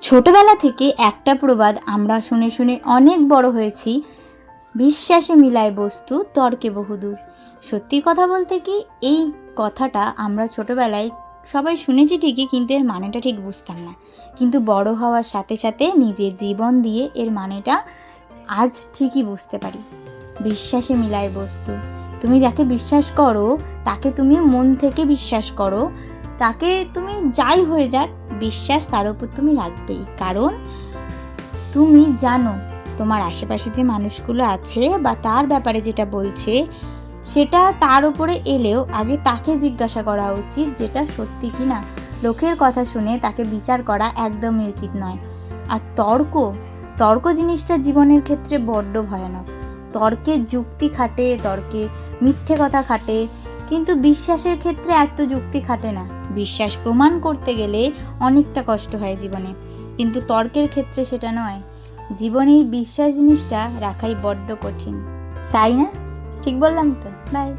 ছোটবেলা থেকে একটা প্রবাদ আমরা শুনে শুনে অনেক বড় হয়েছি। বিশ্বাসে মিলায় বস্তু, তর্কে বহুদূর। সত্যি কথা বলতে কি, এই কথাটা আমরা ছোটবেলায় সবাই শুনেছি ঠিকই, কিন্তু এর মানেটা ঠিক বুঝতাম না। কিন্তু বড় হওয়ার সাথে সাথে নিজের জীবন দিয়ে এর মানেটা আজ ঠিকই বুঝতে পারি। বিশ্বাসে মিলায় বস্তু। তুমি যাকে বিশ্বাস করো, তাকে তুমি মন থেকে বিশ্বাস করো। তাকে তুমি যাই হয়ে যাক বিশ্বাস তার উপর তুমি রাখবেই। কারণ তুমি জানো তোমার আশেপাশে যে মানুষগুলো আছে বা তার ব্যাপারে যেটা বলছে, সেটা তার উপরে এলেও আগে তাকে জিজ্ঞাসা করা উচিত যেটা সত্যি কি না। লোকের কথা শুনে তাকে বিচার করা একদমই উচিত নয়। আর তর্ক তর্ক জিনিসটা জীবনের ক্ষেত্রে বড্ড ভয়ানক। তর্কে যুক্তি খাটে, তর্কে মিথ্যে কথা খাটে কিন্তু বিশ্বাসের ক্ষেত্রে এত যুক্তি খাটে না। বিশ্বাস প্রমাণ করতে গেলে অনেকটা কষ্ট হয় জীবনে। কিন্তু তর্কের ক্ষেত্রে সেটা নয়। জীবনে বিশ্বাস জিনিসটা রাখাই বড্ড কঠিন। তাই না? ঠিক বললাম তো? বাই